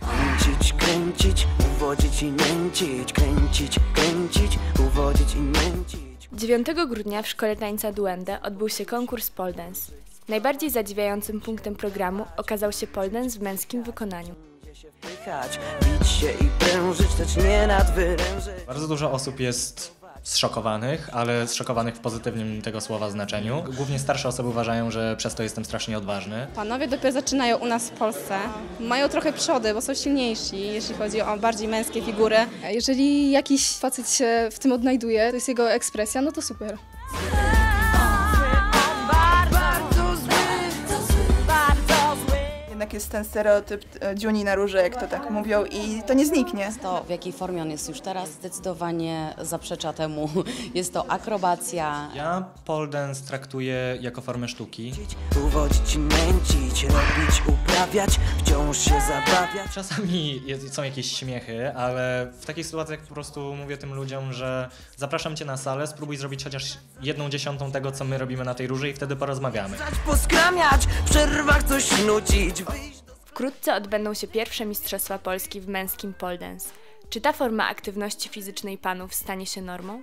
Kręcić, kręcić, uwodzić i nęcić Kręcić, kręcić, uwodzić i nęcić 9 grudnia w Szkole Tańca Duende odbył się konkurs pole dance. Najbardziej zadziwiającym punktem programu okazał się pole dance w męskim wykonaniu. Wpychać, bić się i prężyć, lecz nie nadwyrężyć Bardzo dużo osób jest zszokowanych, ale zszokowanych w pozytywnym tego słowa znaczeniu. Głównie starsze osoby uważają, że przez to jestem strasznie odważny. Panowie dopiero zaczynają u nas w Polsce. Mają trochę przody, bo są silniejsi, jeśli chodzi o bardziej męskie figury. Jeżeli jakiś facet się w tym odnajduje, to jest jego ekspresja, no to super. Jednak jest ten stereotyp e, dziuni na róże, jak to tak mówią i to nie zniknie. To, w jakiej formie on jest już teraz, zdecydowanie zaprzecza temu. Jest to akrobacja. Ja pole dance traktuję jako formę sztuki. Uwodzić i nęcić, robić, uprawiać Wciąż się zabawiać Czasami jest, są jakieś śmiechy, ale w takich sytuacjach po prostu mówię tym ludziom, że zapraszam cię na salę, spróbuj zrobić chociaż jedną dziesiątą tego, co my robimy na tej róży i wtedy porozmawiamy. Poskramiać, w przerwach coś nucić Wkrótce odbędą się pierwsze Mistrzostwa Polski w męskim pole dance. Czy ta forma aktywności fizycznej panów stanie się normą?